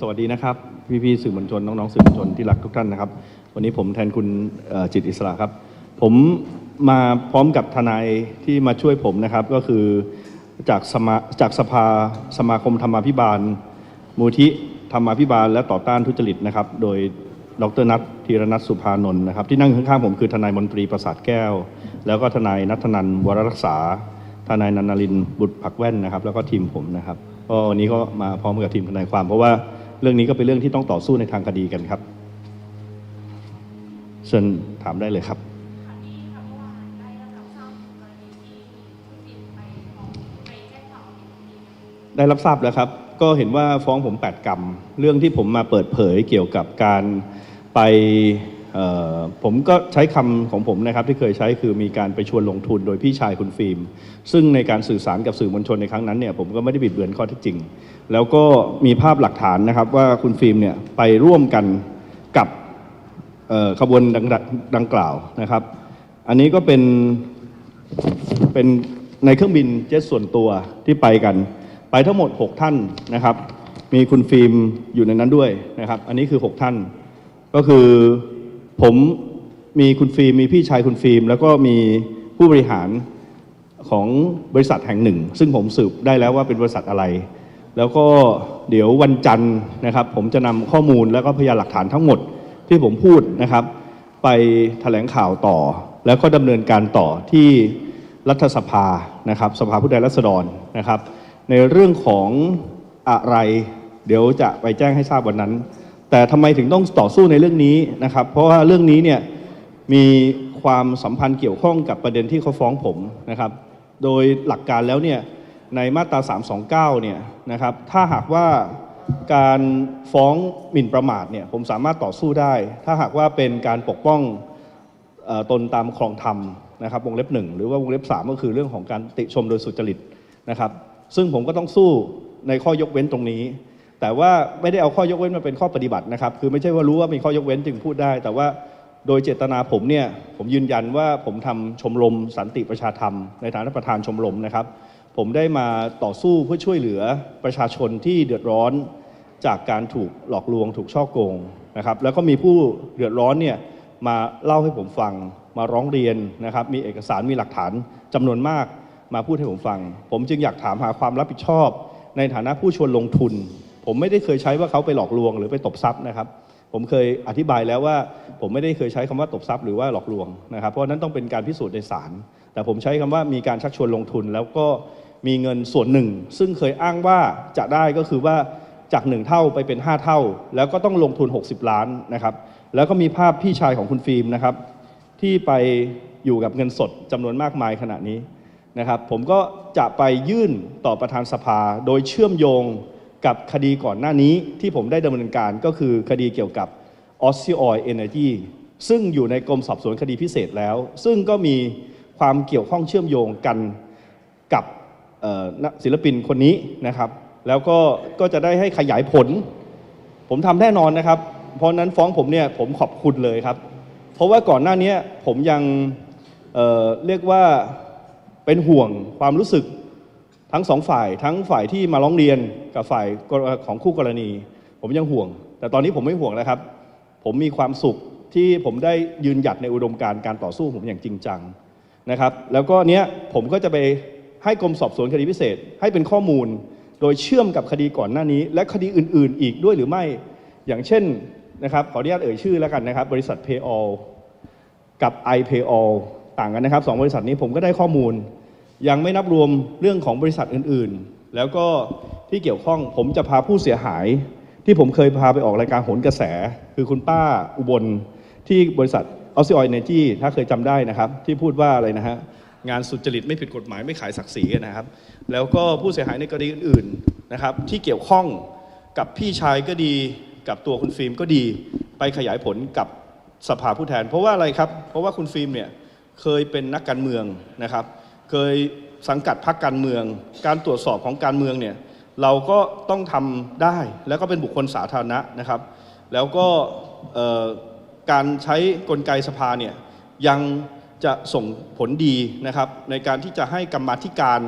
สวัสดีนะครับ พี่ๆสื่อมวลชน น้องๆสื่อมวลชนที่รักทุกท่านนะครับ วันนี้ผมแทนคุณจิตอิสระครับ ผมมาพร้อมกับทนายที่มาช่วยผมนะครับ ก็คือจากสมาจากสภาสมาคมธรรมาภิบาล มูลที่ธรรมาภิบาล และต่อต้านทุจริตนะครับ โดยดรนัทธีรนัทสุภานนท์นะครับ ที่นั่งข้างๆผมคือทนายมนตรีประสาทแก้ว แล้วก็ทนายนัทนันวรรักษา ทนายนันนรินบุตรผักแว่นนะครับ แล้วก็ทีมผมนะครับก็วันนี้ก็มาพร้อมกับทีมทนายความเพราะว่า เรื่องนี้ก็เป็นเรื่องที่ต้องต่อสู้ในทางคดีกันครับเชิญถามได้เลยครับ ได้รับทราบแล้วครับ ก็เห็นว่าฟ้องผม 8 กรรม เรื่องที่ผมมาเปิดเผยเกี่ยวกับการไป ผมก็ใช้คำของผมนะครับที่เคยใช้คือมีการไปชวนลงทุนโดยพี่ชายคุณฟิล์ม ซึ่งในการสื่อสารกับสื่อมวลชนในครั้งนั้นเนี่ยผมก็ไม่ได้บิดเบือนข้อเท็จจริง แล้วก็มีภาพหลักฐานนะครับว่าคุณฟิล์มเนี่ยไปร่วมกันกับขบวนดังดังกล่าวนะครับ อันนี้ก็เป็นเป็นในเครื่องบินเจ็ตส่วนตัวที่ไปกัน ไปทั้งหมด 6 ท่านนะครับ มีคุณฟิล์มอยู่ในนั้นด้วยนะครับ อันนี้คือ 6 ท่านก็คือ ผมมีคุณฟิล์มมีพี่ชายคุณฟิล์มแล้วก็มีผู้บริหารของบริษัทแห่งหนึ่ง ซึ่งผมสืบได้แล้วว่าเป็นบริษัทอะไร แล้วก็เดี๋ยววันจันทร์นะครับ ผมจะนำข้อมูลแล้วก็พยานหลักฐานทั้งหมดที่ผมพูดนะครับ ไปแถลงข่าวต่อ แล้วก็ดำเนินการต่อที่รัฐสภานะครับ สภาผู้แทนราษฎรนะครับ ในเรื่องของอะไร เดี๋ยวจะไปแจ้งให้ทราบวันนั้น แต่ทำไมถึงต้องต่อสู้ในเรื่องนี้นะครับ เพราะว่าเรื่องนี้เนี่ยมีความสัมพันธ์เกี่ยวข้องกับประเด็นที่เขาฟ้องผมนะครับ โดยหลักการแล้วเนี่ยในมาตรา 329 เนี่ยนะครับ ถ้าหากว่าการฟ้องหมิ่นประมาทเนี่ยผมสามารถต่อสู้ได้ ถ้าหากว่าเป็นการปกป้องอตนตามครองธรรมนะครับวงเล็บหนึ่งหรือว่าวงเล็บสามก็คือเรื่องของการติชมโดยสุจริตนะครับ ซึ่งผมก็ต้องสู้ในข้อยกเว้นตรงนี้ แต่ว่าไม่ได้เอาข้อยกเว้นมาเป็นข้อปฏิบัตินะครับ คือไม่ใช่ว่ารู้ว่ามีข้อยกเว้นจึงพูดได้ แต่ว่าโดยเจตนาผมเนี่ยผมยืนยันว่าผมทำชมรมสันติประชาธรรม ในฐานะประธานชมรมนะครับ ผมได้มาต่อสู้เพื่อช่วยเหลือประชาชนที่เดือดร้อนจากการถูกหลอกลวงถูกช่อโกงนะครับแล้วก็มีผู้เดือดร้อนเนี่ยมาเล่าให้ผมฟัง มาร้องเรียนนะครับ มีเอกสารมีหลักฐานจำนวนมากมาพูดให้ผมฟัง ผมจึงอยากถามหาความรับผิดชอบ ในฐานะผู้ชวนลงทุน ผมไม่ได้เคยใช้ว่าเขาไปหลอกลวงหรือไปตบทรัพย์นะครับ ผมเคยอธิบายแล้วว่า ผมไม่ได้เคยใช้คำว่าตบทรัพย์หรือว่าหลอกลวงนะครับ เพราะนั้นต้องเป็นการพิสูจน์ในศาลแต่ผมใช้คำว่ามีการชักชวนลงทุน แล้วก็มีเงินส่วนหนึ่ง ซึ่งเคยอ้างว่าจะได้ก็คือว่าจาก 1 เท่าไปเป็น 5 เท่า แล้วก็ต้องลงทุน 60 ล้านนะครับ แล้วก็มีภาพพี่ชายของคุณฟิล์มนะครับ ที่ไปอยู่กับเงินสดจำนวนมากมายขณะนี้นะครับ ผมก็จะไปยื่นต่อประธานสภาโดยเชื่อมโยง กับคดีก่อนหน้านี้ที่ผมได้ดำเนินการก็คือคดีเกี่ยวกับ o s s i Oil Energy ซึ่งอยู่ในกรมสอบสวนคดีพิเศษแล้ว ซึ่งก็มีความเกี่ยวข้องเชื่อมโยงกันกับศิลปินคนนี้นะครับ แล้วก็ก็จะได้ให้ขยายผล ผมทำแน่นอนนะครับ เพราะนั้นฟ้องผมเนี่ยผมขอบคุณเลยครับ เพราะว่าก่อนหน้านี้ผมยังเเรียกว่าเป็นห่วงความรู้สึก ทั้งสองฝ่ายทั้งฝ่ายที่มาร้องเรียนกับฝ่ายของคู่กรณี ผมยังห่วง แต่ตอนนี้ผมไม่ห่วงแล้วครับ ผมมีความสุขที่ผมได้ยืนหยัดในอุดมการณ์การต่อสู้ผมอย่างจริงจังนะครับ แล้วก็เนี้ยผมก็จะไปให้กรมสอบสวนคดีพิเศษ ให้เป็นข้อมูล โดยเชื่อมกับคดีก่อนหน้านี้ และคดีอื่น ๆ อีกด้วยหรือไม่อย่างเช่นนะครับขออนุญาตเอ่ยชื่อแล้วกันนะครับ บริษัท Payall กับ iPayall ต่างกันนะครับสองบริษัทนี้ผมก็ได้ข้อมูล ยังไม่นับรวมเรื่องของบริษัทอื่นๆ แล้วก็ที่เกี่ยวข้องผมจะพาผู้เสียหาย ที่ผมเคยพาไปออกรายการโหนกระแส คือคุณป้าอุบลที่บริษัทออซิออยเนจีถ้าเคยจำได้นะครับ ที่พูดว่าอะไรนะฮะงานสุจริตไม่ผิดกฎหมายไม่ขายศักดิ์ศรีนะครับ แล้วก็ผู้เสียหายในกรณีอื่นๆนะครับ ที่เกี่ยวข้องกับพี่ชายก็ดี กับตัวคุณฟิล์มก็ดี ไปขยายผลกับสภาผู้แทน เพราะว่าอะไรครับ เพราะว่าคุณฟิล์มเนี่ยเคยเป็นนักการเมืองนะครับ เคยสังกัดพรรคการเมือง การตรวจสอบของการเมืองเนี่ยเราก็ต้องทำได้แล้วก็เป็นบุคคลสาธารณะนะครับ แล้วก็การใช้กลไกสภาเนี่ยยังจะส่งผลดีนะครับในการที่จะให้กรรมาธิการ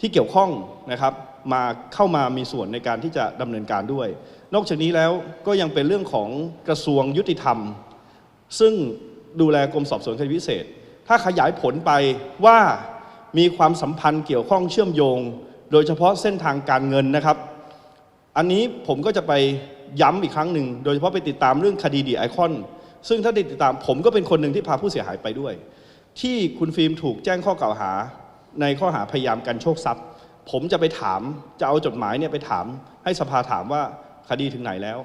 ที่เกี่ยวข้องนะครับมาเข้ามามีส่วนในการที่จะดำเนินการด้วย นอกจากนี้แล้วก็ยังเป็นเรื่องของกระทรวงยุติธรรม ซึ่งดูแลกรมสอบสวนคดีพิเศษ ถ้าขยายผลไปว่ามีความสัมพันธ์เกี่ยวข้องเชื่อมโยง โดยเฉพาะเส้นทางการเงินนะครับ อันนี้ผมก็จะไปย้ำอีกครั้งหนึ่ง โดยเฉพาะไปติดตามเรื่องคดีดีไอคอน ซึ่งถ้าติดตามผมก็เป็นคนหนึ่งที่พาผู้เสียหายไปด้วย ที่คุณฟิล์มถูกแจ้งข้อกล่าวหา ในข้อหาพยายามกันโชคทรัพย์ ผมจะไปถามจะเอาจดหมายเนี่ยไปถาม ให้สภาถามว่าคดีถึงไหนแล้ว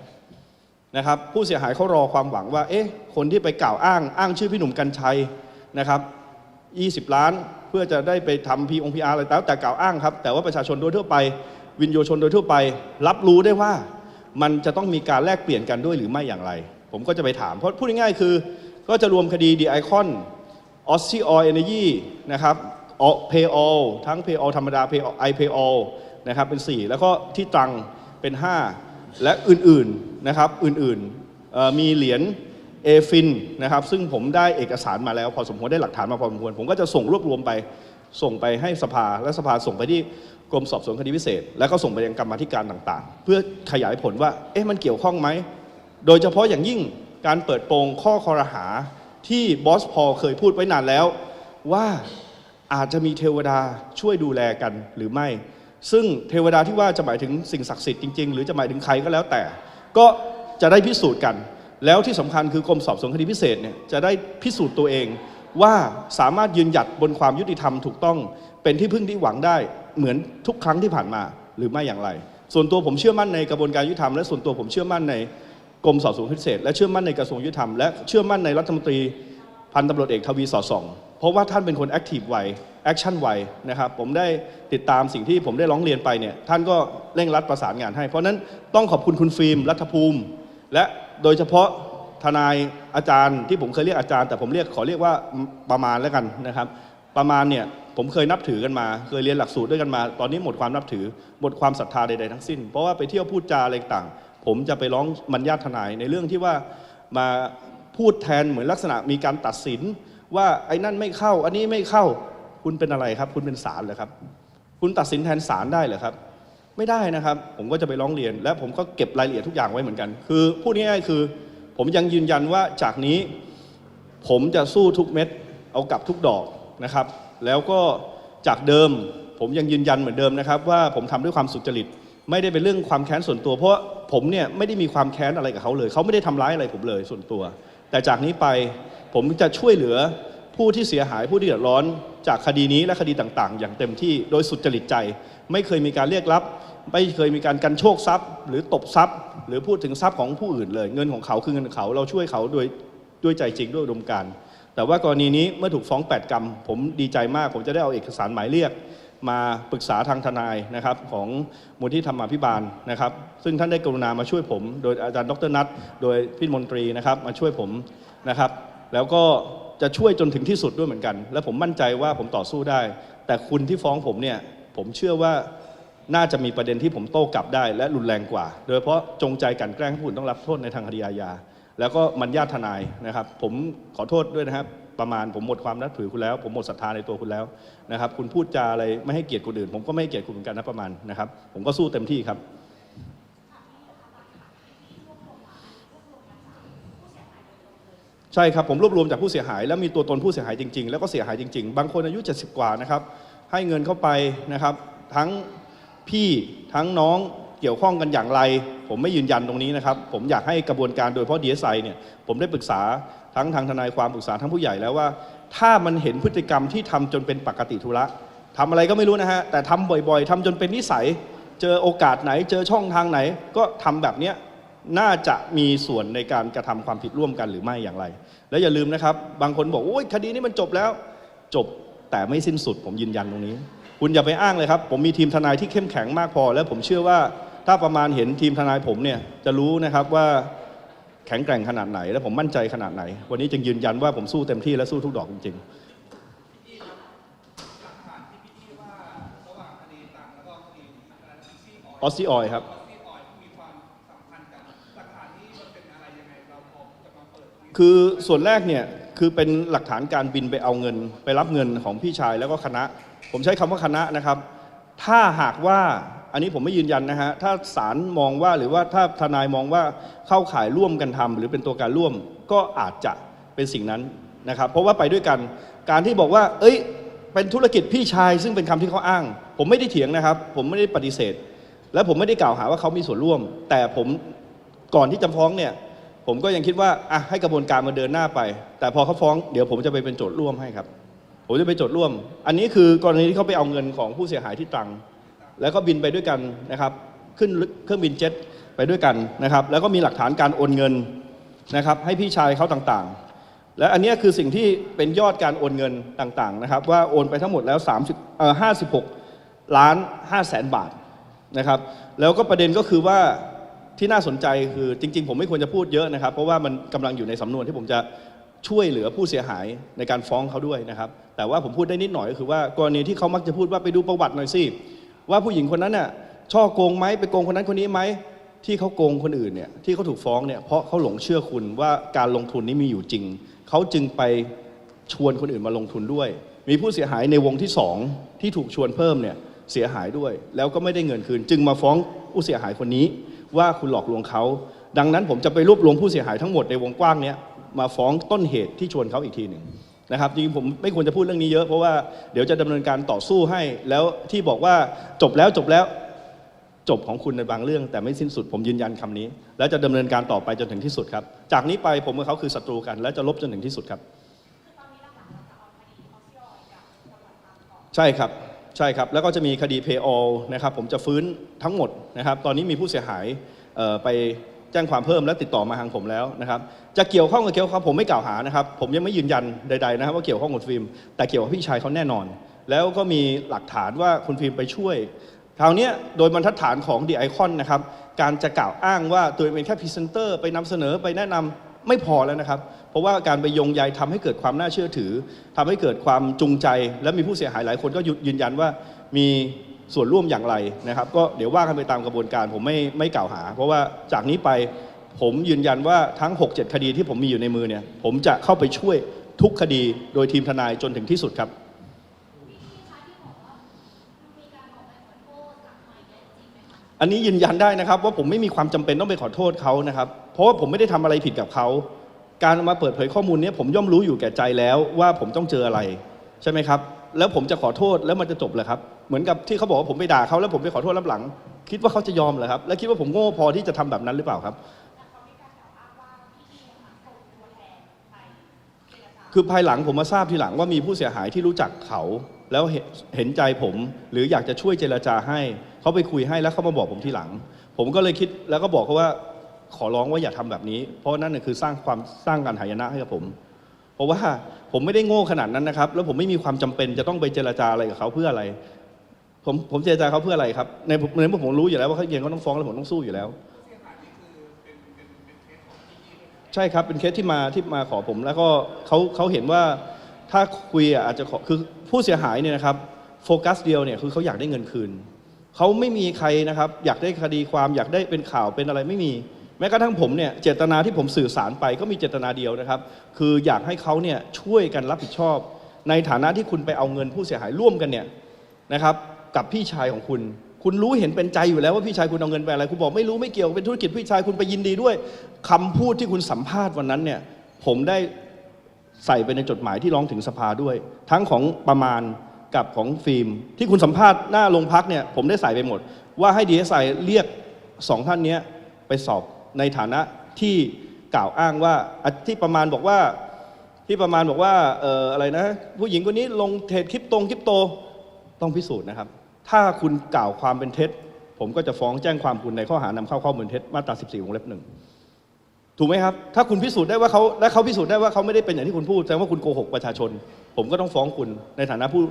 นะครับผู้เสียหายเขารอความหวังว่าเอ๊ะคนที่ไปกล่าวอ้างอ้างชื่อพี่หนุ่มกัญชัย นะครับ 20 ล้านเพื่อจะได้ไปทำพีองพีอาร์อะไรแล้วแต่กล่าวอ้างครับ แต่ว่าประชาชนโดยทั่วไป วินโยชนโดยทั่วไป รับรู้ได้ว่ามันจะต้องมีการแลกเปลี่ยนกันด้วยหรือไม่อย่างไร ผมก็จะไปถาม เพราะพูดง่ายๆคือ ก็จะรวมคดีดีไอคอนออสซี่ออยเอเนจีนะครับเพย์ออลทั้งเพย์ออลธรรมดาเพย์ไอเพย์ออลนะครับเป็น 4 แล้วก็ที่ตรังเป็น 5 และอื่นๆนะครับอื่นๆมีเหรียญ เอฟินนะครับซึ่งผมได้เอกสารมาแล้ว พอสมควรได้หลักฐานมาพอสมควร ผมก็จะส่งรวบรวมไปส่งไปให้สภาและสภาส่งไปที่กรมสอบสวนคดีพิเศษ แล้วก็ส่งไปยังกรรมธิการต่างๆ เพื่อขยายผลว่าเอ๊ะมันเกี่ยวข้องไหม โดยเฉพาะอย่างยิ่งการเปิดโปงข้อคอรหาที่บอสพอเคยพูดไว้นานแล้ว ว่าอาจจะมีเทวดาช่วยดูแลกันหรือไม่ ซึ่งเทวดาที่ว่าจะหมายถึงสิ่งศักดิ์สิทธิ์จริงๆ หรือจะหมายถึงใครก็แล้วแต่ ก็จะได้พิสูจน์กัน แล้วที่สำคัญคือกรมสอบสวนคดีพิเศษเนี่ยจะได้พิสูจน์ตัวเองว่าสามารถยืนหยัดบนความยุติธรรมถูกต้องเป็นที่พึ่งที่หวังได้เหมือนทุกครั้งที่ผ่านมาหรือไม่อย่างไร ส่วนตัวผมเชื่อมั่นในกระบวนการยุติธรรมและส่วนตัวผมเชื่อมั่นในกรมสอบสวนพิเศษ และเชื่อมั่นในกระทรวงยุติธรรมและเชื่อมั่นในรัฐมนตรีพันตำรวจเอกทวีสอดส่องเพราะว่าท่านเป็นคนแอคทีฟไวแอคชั่นไวนะครับผมได้ติดตามสิ่งที่ผมได้ร้องเรียนไปเนี่ยท่านก็เร่งรัดประสานงานให้ เพราะนั้นต้องขอบคุณคุณฟิล์มรัฐภูมิ และ โดยเฉพาะทนายอาจารย์ที่ผมเคยเรียกอาจารย์ แต่ผมเรียกขอเรียกว่าประมาณแล้วกันนะครับ ประมาณเนี่ยผมเคยนับถือกันมา เคยเรียนหลักสูตรด้วยกันมา ตอนนี้หมดความนับถือหมดความศรัทธาใดๆทั้งสิ้น เพราะว่าไปเที่ยวพูดจาอะไรต่าง ผมจะไปร้องบรรยาททนายในเรื่องที่ว่ามาพูดแทนเหมือนลักษณะมีการตัดสิน ว่าไอ้นั่นไม่เข้า อันนี้ไม่เข้าคุณเป็นอะไรครับ คุณเป็นศาลเหรอครับ คุณตัดสินแทนศาลได้เหรอครับ ไม่ได้นะครับ ผมก็จะไปร้องเรียน และผมก็เก็บรายละเอียดทุกอย่างไว้เหมือนกัน คือพูดง่ายๆคือ ผมยังยืนยันว่าจากนี้ ผมจะสู้ทุกเม็ดเอากลับทุกดอกนะครับ แล้วก็จากเดิม ผมยังยืนยันเหมือนเดิมนะครับ ว่าผมทำด้วยความสุจริต ไม่ได้เป็นเรื่องความแค้นส่วนตัว เพราะผมเนี่ยไม่ได้มีความแค้นอะไรกับเขาเลย เขาไม่ได้ทำร้ายอะไรผมเลยส่วนตัว แต่จากนี้ไปผมจะช่วยเหลือผู้ที่เสียหายผู้ที่เดือดร้อนจากคดีนี้และคดีต่างๆ อย่างเต็มที่โดยสุจริตใจ ไม่เคยมีการเรียกรับ ไม่เคยมีการกันโชคทรัพย์ หรือตบทรัพย์ หรือพูดถึงทรัพย์ของผู้อื่นเลย เงินของเขาคือเงินของเขาเราช่วยเขาโดยด้วยใจจริงด้วยอุดมการแต่ว่ากรณีนี้เมื่อถูกฟ้อง 8 กรรม ผมดีใจมาก ผมจะได้เอาเอกสารหมายเรียก มาปรึกษาทางทนายนะครับของมูลที่ธรรมาภิบาลนะครับ ซึ่งท่านได้กรุณามาช่วยผม โดยอาจารย์ดรนัทโดยพี่มนตรีนะครับมาช่วยผมนะครับ แล้วก็จะช่วยจนถึงที่สุดด้วยเหมือนกัน และผมมั่นใจว่าผมต่อสู้ได้ แต่คุณที่ฟ้องผมเนี่ย ผมเชื่อว่าน่าจะมีประเด็นที่ผมโต้กลับได้และรุนแรงกว่า โดยเฉพาะจงใจกันแกล้งผู้อื่นต้องรับโทษในทางคดีอาญาแล้วก็มันญาติทนายนะครับ ผมขอโทษด้วยนะครับ ประมาณผมหมดความนับถือคุณแล้ว ผมหมดศรัทธาในตัวคุณแล้วนะครับ คุณพูดจาอะไรไม่ให้เกียรติคนอื่น ผมก็ไม่ให้เกียรติคุณเหมือนกันนะประมาณนะครับ ผมก็สู้เต็มที่ครับใช่ครับผมรวบรวมจากผู้เสียหาย แล้วมีตัวตนผู้เสียหายจริง ๆ แล้วก็เสียหายจริง ๆ บางคนอายุ 70 กว่านะครับ ให้เงินเข้าไปนะครับ ทั้งพี่ทั้งน้องเกี่ยวข้องกันอย่างไร ผมไม่ยืนยันตรงนี้นะครับ ผมอยากให้กระบวนการโดยเฉพาะดีเอสไเนี่ยผมได้ปรึกษาทั้งทางทนายความปรึกษาทั้งผู้ใหญ่แล้วว่า ถ้ามันเห็นพฤติกรรมที่ทำจนเป็นปกติธุระทำอะไรก็ไม่รู้นะฮะแต่ทำบ่อยๆทำจนเป็นนิสัย เจอโอกาสไหน เจอช่องทางไหน ก็ทำแบบเนี้ยน่าจะมีส่วนในการกระทำความผิดร่วมกันหรือไม่อย่างไร แล้วอย่าลืมนะครับ บางคนบอกโอ้ยคดีนี้มันจบแล้ว จบ แต่ไม่สิ้นสุดผมยืนยันตรงนี้ คุณอย่าไปอ้างเลยครับ ผมมีทีมทนายที่เข้มแข็งมากพอ และผมเชื่อว่าถ้าประมาณเห็นทีมทนายผมเนี่ยจะรู้นะครับว่าแข็งแกร่งขนาดไหน และผมมั่นใจขนาดไหน วันนี้จึงยืนยันว่าผมสู้เต็มที่และสู้ทุกดอกจริงๆออสซี่ออยครับคือส่วนแรกเนี่ย คือเป็นหลักฐานการบินไปเอาเงิน ไปรับเงินของพี่ชายแล้วก็คณะ ผมใช้คำว่าคณะนะครับ ถ้าหากว่าอันนี้ผมไม่ยืนยันนะฮะถ้าศาลมองว่าหรือว่าถ้าทนายมองว่าเข้าข่ายร่วมกันทำหรือเป็นตัวการร่วมก็อาจจะเป็นสิ่งนั้นนะครับ เพราะว่าไปด้วยกัน การที่บอกว่า เอ้ย เป็นธุรกิจพี่ชาย ซึ่งเป็นคำที่เขาอ้าง ผมไม่ได้เถียงนะครับ ผมไม่ได้ปฏิเสธ และผมไม่ได้กล่าวหาว่าเขามีส่วนร่วม แต่ผมก่อนที่จะฟ้องเนี่ย ผมก็ยังคิดว่าอะให้กระบวนการมันเดินหน้าไป แต่พอเขาฟ้องเดี๋ยวผมจะไปเป็นโจทย์ร่วมให้ครับ ผมจะไปโจทย์ร่วม อันนี้คือกรณีที่เขาไปเอาเงินของผู้เสียหายที่ตรัง แล้วก็บินไปด้วยกันนะครับ ขึ้นเครื่องบินเจ็ตไปด้วยกันนะครับ แล้วก็มีหลักฐานการโอนเงินนะครับ ให้พี่ชายเขาต่างๆ และอันนี้คือสิ่งที่เป็นยอดการโอนเงินต่างๆนะครับ ว่าโอนไปทั้งหมดแล้ว30เอ่อ56ล้าน5แสนบาทนะครับ แล้วก็ประเด็นก็คือว่า ที่น่าสนใจคือจริง ๆ ผมไม่ควรจะพูดเยอะนะครับ เพราะว่ามันกำลังอยู่ในสำนวนที่ผมจะช่วยเหลือผู้เสียหายในการฟ้องเขาด้วยนะครับ แต่ว่าผมพูดได้นิดหน่อยก็คือว่ากรณีที่เขามักจะพูดว่าไปดูประวัติหน่อยสิว่าผู้หญิงคนนั้นน่ะช่อโกงไหมไปโกงคนนั้นคนนี้ไหมที่เขาโกงคนอื่นเนี่ยที่เขาถูกฟ้องเนี่ยเพราะเขาหลงเชื่อคุณว่าการลงทุนนี้มีอยู่จริง เขาจึงไปชวนคนอื่นมาลงทุนด้วย มีผู้เสียหายในวงที่สองที่ถูกชวนเพิ่มเนี่ยเสียหายด้วย แล้วก็ไม่ได้เงินคืน จึงมาฟ้องผู้เสียหายคนนี้ ว่าคุณหลอกลวงเขา ดังนั้นผมจะไปรวบรวมผู้เสียหายทั้งหมดในวงกว้างนี้มาฟ้องต้นเหตุที่ชวนเขาอีกทีหนึ่งนะครับจริงๆผมไม่ควรจะพูดเรื่องนี้เยอะเพราะว่าเดี๋ยวจะดำเนินการต่อสู้ให้ แล้วที่บอกว่าจบแล้วจบแล้วจบของคุณในบางเรื่อง แต่ไม่สิ้นสุดผมยืนยันคำนี้ แล้วจะดำเนินการต่อไปจนถึงที่สุดครับ จากนี้ไปผมกับเขาคือศัตรูกัน และจะลบจนถึงที่สุดครับ ใช่ครับ ใช่ครับ แล้วก็จะมีคดี pay all นะครับผมจะฟื้นทั้งหมดนะครับ ตอนนี้มีผู้เสียหายไปแจ้งความเพิ่มและติดต่อมาทางผมแล้วนะครับ จะเกี่ยวข้องกับเกี่ยวข้องผมไม่กล่าวหานะครับ ผมยังไม่ยืนยันใดๆนะครับว่าเกี่ยวข้องกับฟิล์มแต่เกี่ยวกับพี่ชายเขาแน่นอน แล้วก็มีหลักฐานว่าคุณฟิล์มไปช่วยคราวนี้โดยบรรทัดฐานของดีไอคอนนะครับ การจะกล่าวอ้างว่าตัวเองเป็นแค่พรีเซนเตอร์ไปนำเสนอไปแนะนำ ไม่พอแล้วนะครับ เพราะว่าการไปยงใยทำให้เกิดความน่าเชื่อถือทำให้เกิดความจูงใจ และมีผู้เสียหายหลายคนก็ยืนยันว่ามีส่วนร่วมอย่างไรนะครับ ก็เดี๋ยวว่ากันไปตามกระบวนการผมไม่ไม่กล่าวหา เพราะว่าจากนี้ไปผมยืนยันว่าทั้ง 6-7 คดีที่ผมมีอยู่ในมือเนี่ยผมจะเข้าไปช่วยทุกคดีโดยทีมทนายจนถึงที่สุดครับ อันนี้ยืนยันได้นะครับ ว่าผมไม่มีความจำเป็นต้องไปขอโทษเขานะครับ เพราะว่าผมไม่ได้ทำอะไรผิดกับเขาการมาเปิดเผยข้อมูลนี้ผมย่อมรู้อยู่แก่ใจแล้วว่าผมต้องเจออะไรใช่ไหมครับ แล้วผมจะขอโทษแล้วมันจะจบเหรอครับ เหมือนกับที่เขาบอกว่าผมไปด่าเขาแล้วผมไปขอโทษรับหลัง คิดว่าเขาจะยอมเหรอครับ และคิดว่าผมโง่พอที่จะทำแบบนั้นหรือเปล่าครับ คือภายหลังผมมาทราบทีหลังว่ามีผู้เสียหายที่รู้จักเขา แล้วเห็นใจผม หรืออยากจะช่วยเจรจาให้ เขาไปคุยให้แล้วเขามาบอกผมทีหลัง ผมก็เลยคิดแล้วก็บอกเขาว่าขอร้องว่าอย่าทำแบบนี้ เพราะนั่นคือสร้างความสร้างการหายนะให้กับผม เพราะว่าผมไม่ได้โง่ขนาดนั้นนะครับ แล้วผมไม่มีความจำเป็นจะต้องไปเจรจาอะไรกับเขาเพื่ออะไร ผมผมเจรจาเขาเพื่ออะไรครับในในเมื่อผมรู้อยู่แล้วว่าเขาเย็นเขาต้องฟ้องแล้วผมต้องสู้อยู่แล้วใช่ครับเป็นเคสที่มาที่มาขอผม แล้วก็เขาเขาเห็นว่า ถ้าคุยอาจจะขอคือผู้เสียหายเนี่ยนะครับโฟกัสเดียวเนี่ยคือเขาอยากได้เงินคืนเขาไม่มีใครนะครับ อยากได้คดีความอยากได้เป็นข่าวเป็นอะไรไม่มี แม้กระทั่งผมเนี่ยเจตนาที่ผมสื่อสารไปก็มีเจตนาเดียวนะครับ คืออยากให้เขาเนี่ยช่วยกันรับผิดชอบ ในฐานะที่คุณไปเอาเงินผู้เสียหายร่วมกันเนี่ยนะครับกับพี่ชายของคุณ คุณรู้เห็นเป็นใจอยู่แล้วว่าพี่ชายคุณเอาเงินไปอะไร คุณบอกไม่รู้ไม่เกี่ยวเป็นธุรกิจพี่ชายคุณไปยินดีด้วยคำพูดที่คุณสัมภาษณ์วันนั้นเนี่ยผมได้ ใส่ไปในจดหมายที่ร้องถึงสภาด้วย ทั้งของประมาณกับของฟิล์ม ที่คุณสัมภาษณ์หน้าโรงพักเนี่ยผมได้ใส่ไปหมด ว่าให้ดีเอสไอเรียกสองท่านนี้ไปสอบในฐานะที่กล่าวอ้างว่าที่ประมาณบอกว่าที่ประมาณบอกว่าอออะไรนะ ผู้หญิงคนนี้ลงเทรดคริปตงคริปโตต้องพิสูจน์นะครับ ถ้าคุณกล่าวความเป็นเท็จ ผมก็จะฟ้องแจ้งความคุณในข้อหานำเข้าข้อมูลเท็จมาตรา 14 วงเล็บหนึ่ง ถูกไหมครับ ถ้าคุณพิสูจน์ได้ว่าเขาและเขาพิสูจน์ได้ว่าเขาไม่ได้เป็นอย่างที่คุณพูดแสดงว่าคุณโกหกประชาชน ผมก็ต้องฟ้องคุณในฐานะผู้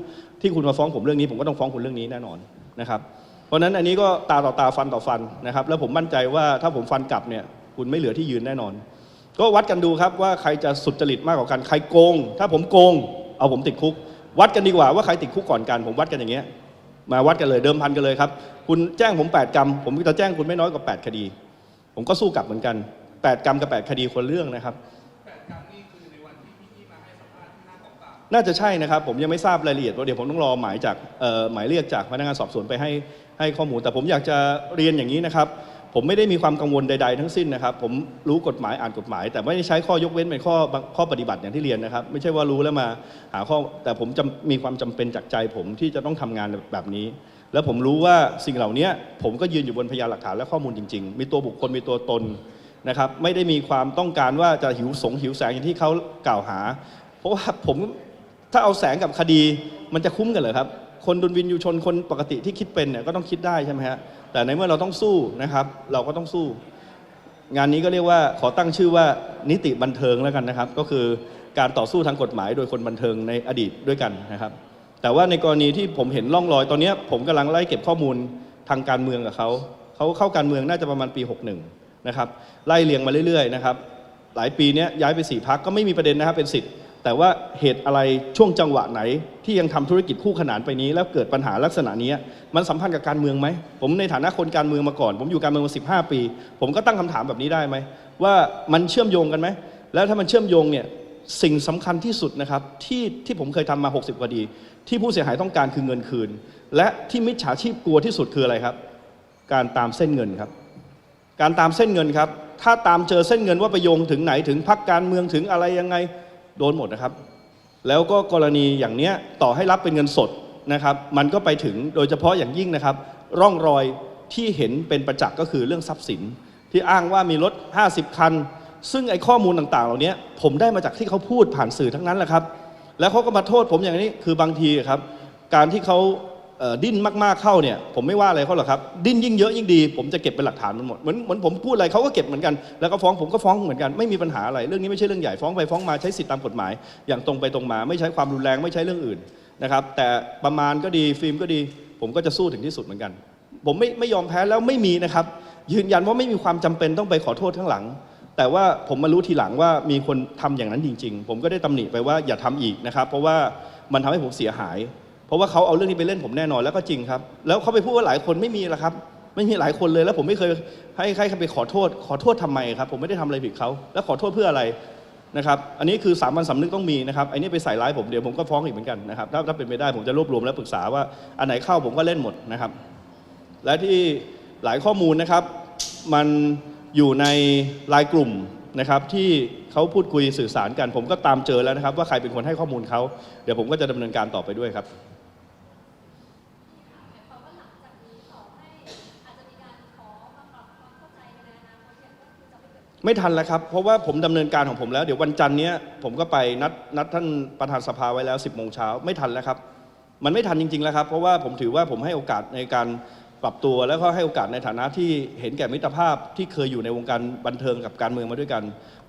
ที่คุณมาฟ้องผมเรื่องนี้ ผมก็ต้องฟ้องคุณเรื่องนี้แน่นอนนะครับ เพราะฉะนั้นอันนี้ก็ตาต่อตาฟันต่อฟันนะครับ แล้วผมมั่นใจว่าถ้าผมฟันกลับเนี่ย คุณไม่เหลือที่ยืนแน่นอน ก็วัดกันดูครับว่าใครจะสุจริตมากกว่ากันใครโกง ถ้าผมโกง เอาผมติดคุก วัดกันดีกว่าว่าใครติดคุกก่อนกัน ผมวัดกันอย่างเงี้ยมาวัดกันเลยเดิมพันกันเลยครับ คุณแจ้งผม 8 กรรม ผมจะแจ้งคุณไม่น้อยกว่า 8 คดี ผมก็สู้กลับเหมือนกัน 8 กรรมกับ 8 คดีคนเรื่องนะครับ น่าจะใช่นะครับ ผมยังไม่ทราบรายละเอียดเพราเดี๋ยวผมต้องรอหมายจากหมายเรียกจากพนักงานสอบสวนไปให้ให้ข้อมูล แต่ผมอยากจะเรียนอย่างนี้นะครับ ผมไม่ได้มีความกังวลใด ๆ ทั้งสิ้นนะครับ ผมรู้กฎหมายอ่านกฎหมาย แต่ไม่ได้ใช้ข้อยกเว้นเป็นข้อข้อปฏิบัติอย่างที่เรียนนะครับ ไม่ใช่ว่ารู้แล้วมาหาข้อแต่ผมจำมีความจำเป็นจากใจ ผมที่จะต้องทำงานแบบนี้แล้วผมรู้ว่าสิ่งเหล่านี้ผมก็ยืนอยู่บนพยานหลักฐานและข้อมูลจริง ๆ มีตัวบุคคลมีตัวตน นะครับไม่ได้มีความต้องการว่าจะหิวสงหิวแสงอย่างที่เขากล่าวหา เพราะว่าผมถ้าเอาแสงกับคดีมันจะคุ้มกันเหรอครับ คนดุลวินยูชนคนปกติที่คิดเป็นเนี่ยก็ต้องคิดได้ใช่ไหมฮะแต่ในเมื่อเราต้องสู้นะครับ เราก็ต้องสู้ งานนี้ก็เรียกว่าขอตั้งชื่อว่านิติบันเทิงแล้วกันนะครับ ก็คือการต่อสู้ทางกฎหมายโดยคนบันเทิงในอดีตด้วยกันนะครับ แต่ว่าในกรณีที่ผมเห็นร่องรอยตอนนี้ผมกำลังไล่เก็บข้อมูลทางการเมืองกับเขาเขาเข้าการเมืองน่าจะประมาณปี 61 นะครับไล่เรียงมาเรื่อยๆนะครับหลายปีนี้ย้ายไปสี่พักก็ไม่มีประเด็นนะครับเป็นสิทธิ์ แต่ว่าเหตุอะไรช่วงจังหวะไหน ที่ยังทำธุรกิจคู่ขนานไปนี้ แล้วเกิดปัญหาลักษณะนี้มันสัมพันธ์กับการเมืองไหม ผมในฐานะคนการเมืองมาก่อน ผมอยู่การเมืองมา15ปี ผมก็ตั้งคำถามแบบนี้ได้ไหม ว่ามันเชื่อมโยงกันไหม แล้วถ้ามันเชื่อมโยงเนี่ยสิ่งสำคัญที่สุดนะครับที่ที่ผมเคยทำมา 60กว่าดี ที่ผู้เสียหายต้องการคือเงินคืน และที่มิจฉาชีพกลัวที่สุดคืออะไรครับ การตามเส้นเงินครับ การตามเส้นเงินครับ ถ้าตามเจอเส้นเงินว่าไปโยงถึงไหนถึงพักการเมืองถึงอะไรยังไงโดนหมดนะครับ แล้วก็กรณีอย่างเนี้ยต่อให้รับเป็นเงินสดนะครับ มันก็ไปถึงโดยเฉพาะอย่างยิ่งนะครับ ร่องรอยที่เห็นเป็นประจักษ์ก็คือเรื่องทรัพย์สิน ที่อ้างว่ามีรถ 50 คัน ซึ่งไอ้ข้อมูลต่างๆ เหล่านี้ผมได้มาจากที่เขาพูดผ่านสื่อทั้งนั้นแหละครับ แล้วเขาก็มาโทษผมอย่างนี้คือบางทีครับ การที่เขา ดิ้นมากๆเข้าเนี่ยผมไม่ว่าอะไรเขาหรอกครับ ดิ้นยิ่งเยอะยิ่งดี ผมจะเก็บเป็นหลักฐานมันหมดเหมือนเหมือนผมพูดอะไรเขาก็เก็บเหมือนกันแล้วก็ฟ้องผมก็ฟ้องเหมือนกันไม่มีปัญหาอะไรเรื่องนี้ไม่ใช่เรื่องใหญ่ฟ้องไปฟ้องมาใช้สิทธิตามกฎหมาย อย่างตรงไปตรงมา ไม่ใช้ความรุนแรงไม่ใช้เรื่องอื่นนะครับแต่ประมาณก็ดีฟิล์มก็ดี ผมก็จะสู้ถึงที่สุดเหมือนกัน ผมไม่ไม่ยอมแพ้แล้วไม่มีนะครับ ยืนยันว่าไม่มีความจำเป็นต้องไปขอโทษข้างหลัง แต่ว่าผมมารู้ทีหลังว่ามีคนทำอย่างนั้นจริง ๆ ผมก็ได้ตำหนิไปว่าอย่าทำอีกนะครับ เพราะว่ามันทำให้ผมเสียหาย ราะว่าเขาเอาเรื่องนี้ไปเล่นผมแน่นอนแล้วก็จริงครับ แล้วเขาไปพูดว่าหลายคนไม่มีละครับ ไม่มีหลายคนเลยแล้วผมไม่เคยให้ใครไปขอโทษ ขอโทษทำไมครับ ผมไม่ได้ทำอะไรผิดเขาแล้วขอโทษเพื่ออะไรนะครับ อันนี้คือสามัญสำนึกต้องมีนะครับอันนี้ไปใส่ร้ายผมเดี๋ยวผมก็ฟ้องอีกเหมือนกันนะครับถ้าถ้าเป็นไปได้ผมจะรวบรวมและปรึกษาว่าอันไหนเข้าผมก็เล่นหมดนะครับ และที่หลายข้อมูลนะครับ มันอยู่ในไลายกลุ่มนะครับที่เขาพูดคุยสื่อสารกัน ผมก็ตามเจอแล้วนะครับ ว่าใครเป็นคนให้ข้อมูลเขาเดี๋ยวผมก็จะดำเนินการต่อไปด้วยครับ ไม่ทันแล้วครับ เพราะว่าผมดำเนินการของผมแล้ว เดี๋ยววันจันทร์นี้ผมก็ไปนัดนัดท่านประธานสภาไว้แล้ว 10โมงเช้าไม่ทันแล้วครับ มันไม่ทันจริง ๆ แล้วครับ เพราะว่าผมถือว่าผมให้โอกาสในการปรับตัวแล้วก็ให้โอกาสในฐานะที่เห็นแก่มิตรภาพที่เคยอยู่ในวงการบันเทิงกับการเมืองมาด้วยกัน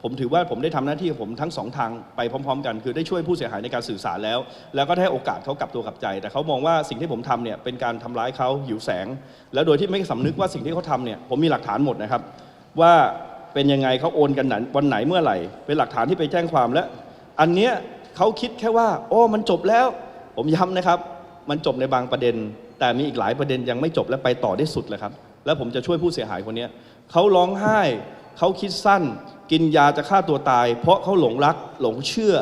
ผมถือว่าผมได้ทำหน้าที่ของผมทั้งสองทางไปพร้อม ๆ กัน คือได้ช่วยผู้เสียหายในการสื่อสารแล้ว แล้วก็ได้ให้โอกาสเขากลับตัวกลับใจ แต่เขามองว่าสิ่งที่ผมทำเนี่ยเป็นการทำร้ายเขาหิวแสง แล้วโดยที่ไม่สำนึกว่าสิ่งที่เขาทำเนี่ยผมมีหลักฐานหมดนะครับว่า เป็นยังไงเขาโอนกันไหนวันไหนเมื่อไหร่ เป็นหลักฐานที่ไปแจ้งความแล้ว อันเนี้ยเขาคิดแค่ว่า โอ้มันจบแล้ว ผมย้ำนะครับ มันจบในบางประเด็น แต่มีอีกหลายประเด็นยังไม่จบและไปต่อได้สุดเลยครับ แล้วผมจะช่วยผู้เสียหายคนเนี้ยเขาร้องไห้เขาคิดสั้น กินยาจะฆ่าตัวตาย เพราะเขาหลงรักหลงเชื่อ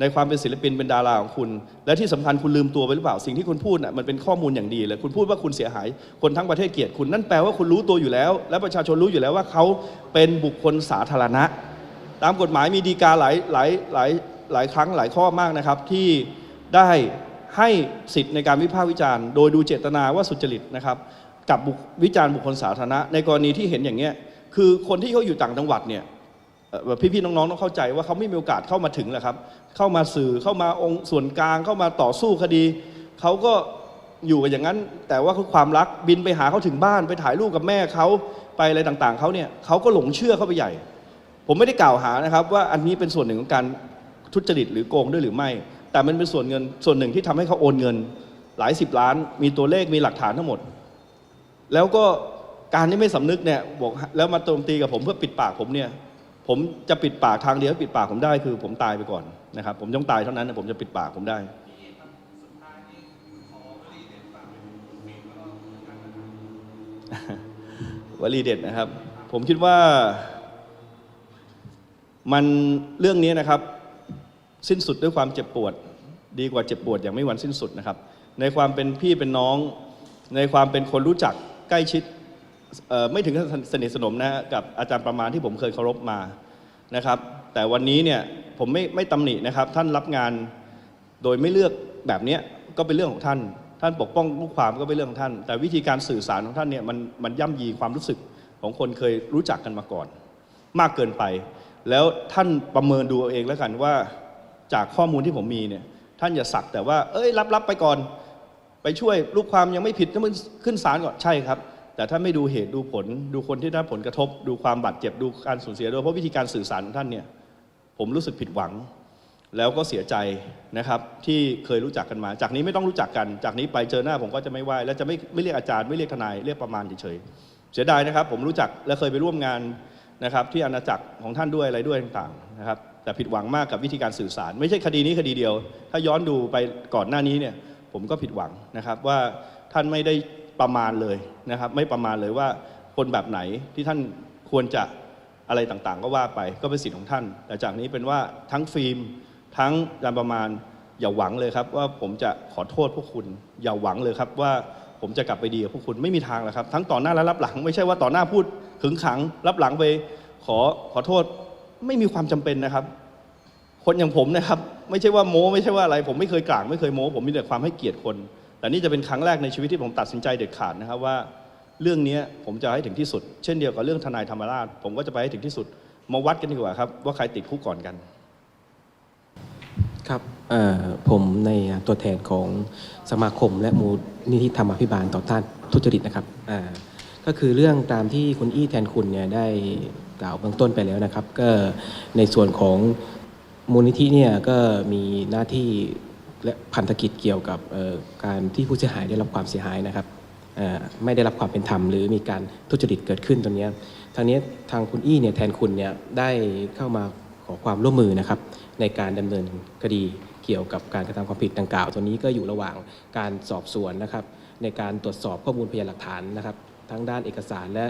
ในความเป็นศิลปินเป็นดาราของคุณ และที่สำคัญคุณลืมตัวไปหรือเปล่าสิ่งที่คุณพูดน่ะมันเป็นข้อมูลอย่างดีเลยคุณพูดว่าคุณเสียหาย คนทั้งประเทศเกลียดคุณนั่นแปลว่าคุณรู้ตัวอยู่แล้ว และประชาชนรู้อยู่แล้วว่าเขาเป็นบุคคลสาธารณะ ตามกฎหมายมีดีกาหลายหลายหลายหลายครั้งหลายข้อมากนะครับ ที่ได้ให้สิทธิ์ในการวิพากษ์วิจารณ์โดยดูเจตนาว่าสุจริตนะครับกับวิจารณ์บุคคลสาธารณะ ในกรณีที่เห็นอย่างเงี้ยคือคนที่เขาอยู่ต่างจังหวัดเนี่ย พี่ๆน้องๆต้องเข้าใจว่าเขาไม่มีโอกาสเข้ามาถึงแหละครับ เข้ามาสื่อเข้ามาองค์ส่วนกลางเข้ามาต่อสู้คดีเขาก็อยู่กันอย่างนั้น แต่ว่าความรักบินไปหาเขาถึงบ้านไปถ่ายรูปกับแม่เขาไปอะไรต่างๆเขาเนี่ยเขาก็หลงเชื่อเข้าไปใหญ่ ผมไม่ได้กล่าวหานะครับ ว่าอันนี้เป็นส่วนหนึ่งของการทุจริตหรือโกงด้วยหรือไม่ แต่มันเป็นส่วนเงินส่วนหนึ่งที่ทำให้เขาโอนเงิน หลายสิบล้าน มีตัวเลขมีหลักฐานทั้งหมด แล้วก็การที่ไม่สำนึกเนี่ยบอกแล้วมาโจมตีกับผมเพื่อปิดปากผมเนี่ย ผมจะปิดปากทางเดียวปิดปากผมได้คือ ผมตายไปก่อนนะครับ ผมต้องตายเท่านั้นผมจะปิดปากผมได้วลีเด็ดนะครับ ผมคิดว่า มันเรื่องนี้นะครับ สิ้นสุดด้วยความเจ็บปวด ดีกว่าเจ็บปวดอย่างไม่วันสิ้นสุดนะครับ ในความเป็นพี่เป็นน้อง ในความเป็นคนรู้จักใกล้ชิด ไม่ถึงกับสนิทสนมนะกับอาจารย์ประมาณที่ผมเคยเคารพมานะครับ แต่วันนี้เนี่ยผมไม่ไม่ตำหนินะครับ ท่านรับงานโดยไม่เลือกแบบนี้ก็เป็นเรื่องของท่าน ท่านปกป้องลูกความก็เป็นเรื่องของท่าน แต่วิธีการสื่อสารของท่านเนี่ยมันมันย่ำยีความรู้สึกของคนเคยรู้จักกันมาก่อน มากเกินไป แล้วท่านประเมินดูเอาเองแล้วกันว่าจากข้อมูลที่ผมมีเนี่ยท่านอย่าสักแต่ว่า เอ้ยรับรับไปก่อน ไปช่วยลูกความยังไม่ผิดก็มันขึ้นศาลก่อนใช่ครับ แต่ถ้าไม่ดูเหตุดูผล ดูคนที่ได้ผลกระทบ ดูความบาดเจ็บดูการสูญเสียด้วยเพราะวิธีการสื่อสารของท่านเนี่ยผมรู้สึกผิดหวัง แล้วก็เสียใจนะครับ ที่เคยรู้จักกันมา จากนี้ไม่ต้องรู้จักกัน จากนี้ไปเจอหน้าผมก็จะไม่ไหวและจะไม่ไม่เรียกอาจารย์ไม่เรียกทนายเรียกประมาณเฉยๆเสียดายนะครับ ผมรู้จักและเคยไปร่วมงานนะครับ ที่อาณาจักรของท่านด้วยอะไรด้วยต่างๆนะครับ แต่ผิดหวังมากกับวิธีการสื่อสาร ไม่ใช่คดีนี้คดีเดียว ถ้าย้อนดูไปก่อนหน้านี้เนี่ยผมก็ผิดหวังนะครับว่าท่านไม่ได้ ประมาณเลยนะครับ ไม่ประมาณเลยว่าคนแบบไหนที่ท่านควรจะอะไรต่างๆ ก็ว่าไปก็เป็นสิทธิ์ของท่าน แต่จากนี้เป็นว่าทั้งฟิล์มทั้งการประมาณอย่าหวังเลยครับ ว่าผมจะขอโทษพวกคุณ อย่าหวังเลยครับว่าผมจะกลับไปดีกับพวกคุณไม่มีทางแล้วครับ ทั้งต่อหน้าและรับหลัง ไม่ใช่ว่าต่อหน้าพูดขึงขัง รับหลังไปขอขอโทษไม่มีความจำเป็นนะครับ คนอย่างผมนะครับ ไม่ใช่ว่าโม้ไม่ใช่ว่าอะไร ผมไม่เคยกลางไม่เคยโม้ ผมมีแต่ความให้เกียรติคน แต่นี่จะเป็นครั้งแรกในชีวิตที่ผมตัดสินใจเด็ดขาดนะครับว่า เรื่องนี้ผมจะให้ถึงที่สุด เช่นเดียวกับเรื่องทนายธรรมราช ผมก็จะไปให้ถึงที่สุด มาวัดกันดีกว่าครับ ว่าใครติดคุกก่อนกัน ครับผมในตัวแทนของสมาคม และมูลนิธิธรรมาภิบาลต่อต้านทุจริตนะครับก็คือเรื่องตามที่คุณอี้แทนคุณเนี่ยได้กล่าวเบื้องต้นไปแล้วนะครับ ก็ในส่วนของมูลนิธิเนี่ยก็มีหน้าที่ และพันธกิจเกี่ยวกับการที่ผู้เสียหายได้รับความเสียหายนะครับไม่ได้รับความเป็นธรรมหรือมีการทุจริตเกิดขึ้นตรงนี้ทางนี้ทางคุณอี้เนี่ยแทนคุณเนี่ยได้เข้ามาขอความร่วมมือนะครับในการดำเนินคดีเกี่ยวกับการกระทำความผิดดังกล่าว ตัวนี้ก็อยู่ระหว่างการสอบสวนนะครับ ในการตรวจสอบข้อมูลพยานหลักฐานนะครับ ทั้งด้านเอกสารและ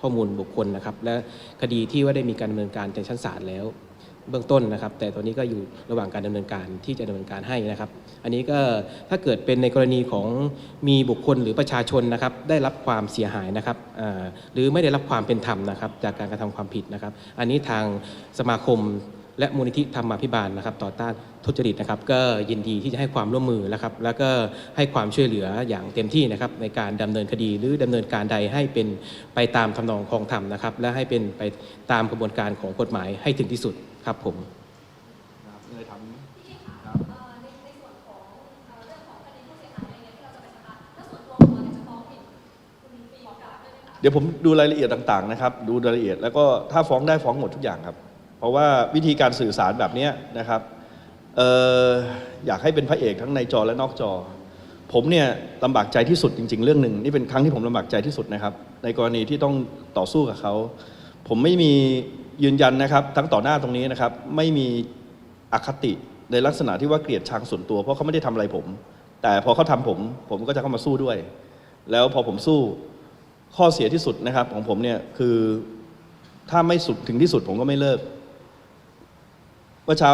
ข้อมูลบุคคลนะครับ และคดีที่ว่าได้มีการดำเนินการในชั้นศาลแล้ว เบื้องต้นนะครับ แต่ตอนนี้ก็อยู่ระหว่างการดำเนินการที่จะดำเนินการให้นะครับ อันนี้ก็ถ้าเกิดเป็นในกรณีของมีบุคคลหรือประชาชนนะครับ ได้รับความเสียหายนะครับหรือไม่ได้รับความเป็นธรรมนะครับ จากการกระทำความผิดนะครับ อันนี้ทางสมาคมและมูลนิธิธรรมาภิบาลนะครับ ต่อต้านทุจริตนะครับ ก็ยินดีที่จะให้ความร่วมมือนะครับ แล้วก็ให้ความช่วยเหลืออย่างเต็มที่นะครับ ในการดำเนินคดีหรือดำเนินการใดให้เป็นไปตามทำนองคองธรรมนะครับ และให้เป็นไปตามกระบวนการของกฎหมายให้ถึงที่สุด ครับผมเดี๋ยวผมดูรายละเอียดต่างๆนะครับ ดูรายละเอียดแล้วก็ถ้าฟ้องได้ฟ้องหมดทุกอย่างครับ เพราะว่าวิธีการสื่อสารแบบเนี้ยนะครับเอ่ออยากให้เป็นพระเอกทั้งในจอและนอกจอ ผมเนี่ยลำบากใจที่สุดจริง ๆ เรื่องหนึ่งนี่เป็นครั้งที่ผมลำบากใจที่สุดนะครับ ในกรณีที่ต้องต่อสู้กับเขา ผมไม่มี ยืนยันนะครับ ทั้งต่อหน้าตรงนี้นะครับ ไม่มีอคติในลักษณะที่ว่าเกลียดชังส่วนตัว เพราะเขาไม่ได้ทำอะไรผม แต่พอเขาทำผม ผมก็จะเข้ามาสู้ด้วย แล้วพอผมสู้ข้อเสียที่สุดนะครับ ของผมเนี่ยคือถ้าไม่สุดถึงที่สุดผมก็ไม่เลิกเมื่อเช้า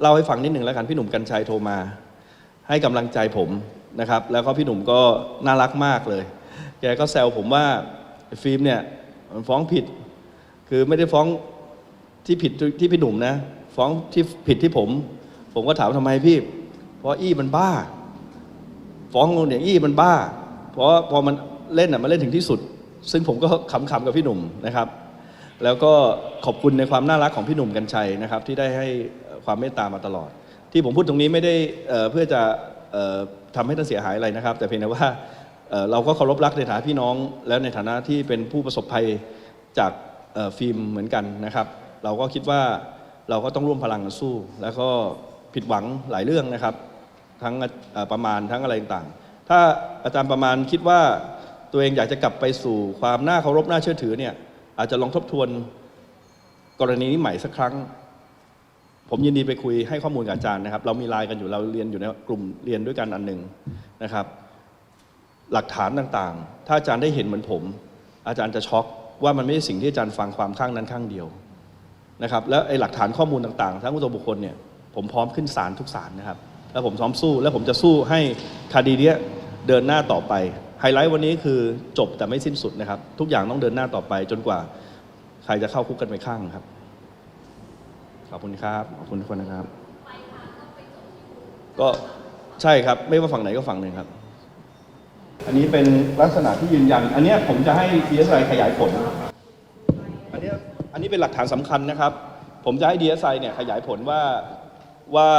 เล่าให้ฟังนิดหนึ่งแล้วกันพี่หนุ่มกัญชัยโทรมา ให้กำลังใจผมนะครับ แล้วก็พี่หนุ่มก็น่ารักมากเลย แกก็แซวผมว่าฟิล์มเนี่ยมันฟ้องผิด คือไม่ได้ฟ้องที่ผิดที่พี่หนุ่มนะ ฟ้องที่ผิดที่ผม ผมก็ถามทำไมพี่ เพราะอี้มันบ้า ฟ้องลงเนี่ยอี้มันบ้า เพราะพอมันเล่นอะมันเล่นถึงที่สุด ซึ่งผมก็ขำๆกับพี่หนุ่มนะครับ แล้วก็ขอบคุณในความน่ารักของพี่หนุ่มกัญชัยนะครับ ที่ได้ให้ความเมตตามาตลอด ที่ผมพูดตรงนี้ไม่ได้เเพื่อจะออทำให้ท่านเสียหายอะไรนะครับ แต่เพียงแต่ว่าเเราก็เคารพรักในฐานะพี่น้อง และในฐานะที่เป็นผู้ประสบภัยจาก ฟิล์มเหมือนกันนะครับ เราก็คิดว่าเราก็ต้องร่วมพลังกันสู้ แล้วก็ผิดหวังหลายเรื่องนะครับ ทั้งประมาณทั้งอะไรต่างๆ ถ้าอาจารย์ประมาณคิดว่าตัวเองอยากจะกลับไปสู่ความน่าเคารพน่าเชื่อถือเนี่ยอาจจะลองทบทวนกรณีนี้ใหม่สักครั้ง ผมยินดีไปคุยให้ข้อมูลกับอาจารย์นะครับ เรามีไลน์กันอยู่เราเรียนอยู่ในกลุ่มเรียนด้วยกันอันหนึ่งนะครับ หลักฐานต่างๆ ถ้าอาจารย์ได้เห็นเหมือนผม อาจารย์จะช็อก ว่ามันไม่ใช่สิ่งที่อาจารย์ฟังความข้างนั้นข้างเดียวนะครับแล้วไอ้หลักฐานข้อมูลต่างๆ ทั้งตัวบุคคลเนี่ยผมพร้อมขึ้นศาลทุกศาลนะครับ แล้วผมซ้อมสู้ และผมจะสู้ให้คดีเนี้ยเดินหน้าต่อไป ไฮไลท์วันนี้คือจบแต่ไม่สิ้นสุดนะครับ ทุกอย่างต้องเดินหน้าต่อไปจนกว่าใครจะเข้าคุกกันไปข้างครับ ขอบคุณครับขอบคุณทุกคนนะครับ ก็ใช่ครับไม่ว่าฝั่งไหนก็ฝั่งหนึ่งครับ อันนี้เป็นลักษณะที่ยืนยัน อันเนี้ยผมจะให้ DSI ขยายผล อันเนี้ยอันนี้เป็นหลักฐานสำคัญนะครับ ผมจะให้ DSI เนี่ยขยายผลว่าว่า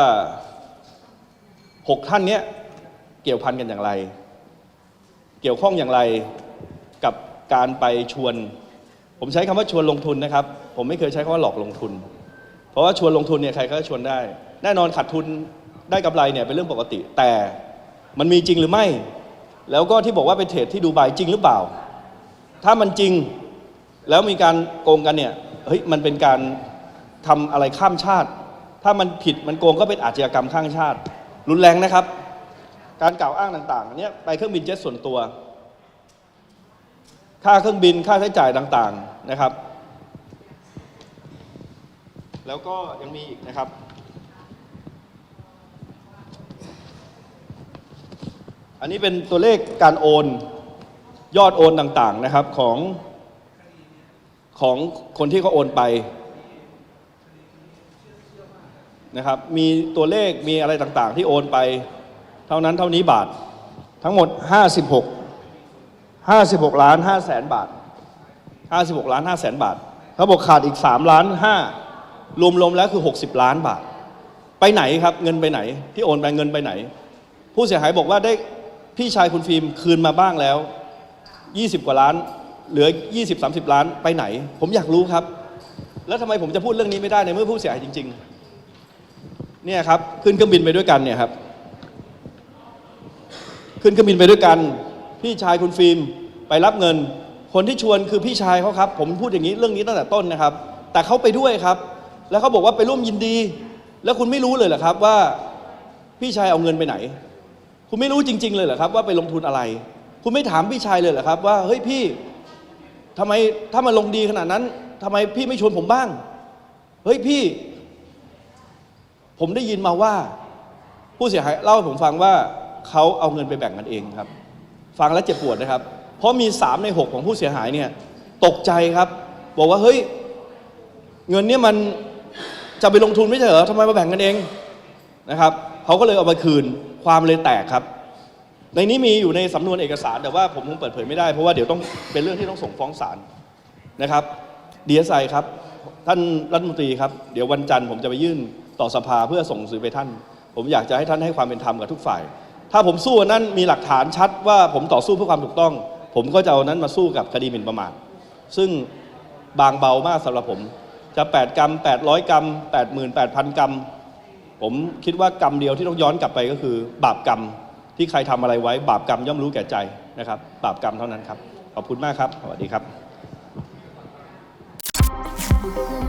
หกท่านเนี้ยเกี่ยวพันกันอย่างไร เกี่ยวข้องอย่างไรกับการไปชวน ผมใช้คำว่าชวนลงทุนนะครับ ผมไม่เคยใช้คำว่าหลอกลงทุน เพราะว่าชวนลงทุนเนี่ยใครก็ชวนได้ แน่นอนขาดทุนได้กำไรเนี่ยเป็นเรื่องปกติ แต่มันมีจริงหรือไม่ แล้วก็ที่บอกว่าเป็นเทรดที่ดูไบจริงหรือเปล่า ถ้ามันจริงแล้วมีการโกงกันเนี่ยเฮ้ยมันเป็นการทำอะไรข้ามชาติ ถ้ามันผิดมันโกงก็เป็นอาชญากรรมข้ามชาติ รุนแรงนะครับ การกล่าวอ้างต่างๆเนี้ยไปเครื่องบินเจ็ตส่วนตัว ค่าเครื่องบินค่าใช้จ่ายต่างๆนะครับ แล้วก็ยังมีอีกนะครับ อันนี้เป็นตัวเลขการโอนยอดโอนต่างๆนะครับของของคนที่เขาโอนไปนะครับ มีตัวเลขมีอะไรต่างๆ ที่โอนไป เท่านั้นเท่านี้บาท ทั้งหมด 56 56 ล้าน5แสนบาท 56 ล้าน5แสนบาทเขาบอกขาดอีก 3 ล้าน 5 รวมๆแล้วคือ 60 ล้านบาท ไปไหนครับ เงินไปไหน ที่โอนไปเงินไปไหน ผู้เสียหายบอกว่าได้ พี่ชายคุณฟิล์มคืนมาบ้างแล้ว 20 กว่าล้าน เหลือ 20-30 ล้านไปไหน ผมอยากรู้ครับ แล้วทำไมผมจะพูดเรื่องนี้ไม่ได้ในเมื่อผู้เสียหายจริง ๆ เนี่ยครับขึ้นเครื่องบินไปด้วยกันเนี่ยครับ ขึ้นเครื่องบินไปด้วยกัน พี่ชายคุณฟิล์มไปรับเงิน คนที่ชวนคือพี่ชายเขาครับ ผมพูดอย่างนี้เรื่องนี้ตั้งแต่ต้นนะครับ แต่เขาไปด้วยครับ แล้วเขาบอกว่าไปร่วมยินดี แล้วคุณไม่รู้เลยเหรอครับว่า พี่ชายเอาเงินไปไหน คุณไม่รู้จริง ๆ เลยเหรอครับ ว่าไปลงทุนอะไร คุณไม่ถามพี่ชายเลยเหรอครับ ว่าเฮ้ยพี่ทำไมถ้ามันลงดีขนาดนั้นทำไมพี่ไม่ชวนผมบ้าง เฮ้ยพี่ ผมได้ยินมาว่า ผู้เสียหายเล่าให้ผมฟังว่าเขาเอาเงินไปแบ่งกันเองครับ ฟังแล้วเจ็บปวดนะครับ เพราะมีสามในหกของผู้เสียหายเนี่ยตกใจครับ บอกว่าเฮ้ย เงินเนี่ยมันจะไปลงทุนไม่ใช่เหรอทำไมมาแบ่งกันเองนะครับ เขาก็เลยเอามาคืนความเลยแตกครับ ในนี้มีอยู่ในสำนวนเอกสารแต่ว่าผมคงเปิดเผยไม่ได้เพราะว่าเดี๋ยวต้องเป็นเรื่องที่ต้องส่งฟ้องศาลนะครับดีเอสไอครับ ท่านรัฐมนตรีครับ เดี๋ยววันจันทร์ผมจะไปยื่นต่อสภาเพื่อส่งสื่อไปท่าน ผมอยากจะให้ท่านให้ความเป็นธรรมกับทุกฝ่าย ถ้าผมสู้นั้นมีหลักฐานชัดว่าผมต่อสู้เพื่อความถูกต้อง ผมก็จะเอานั้นมาสู้กับคดีหมิ่นประมาทซึ่งบางเบามากสำหรับผม จะ 8 กรรม800 กรรม88,000 กรรม ผมคิดว่ากรรมเดียวที่ต้องย้อนกลับไปก็คือ บาปกรรมที่ใครทำอะไรไว้ บาปกรรมย่อมรู้แก่ใจนะครับ บาปกรรมเท่านั้นครับ ขอบคุณมากครับ สวัสดีครับ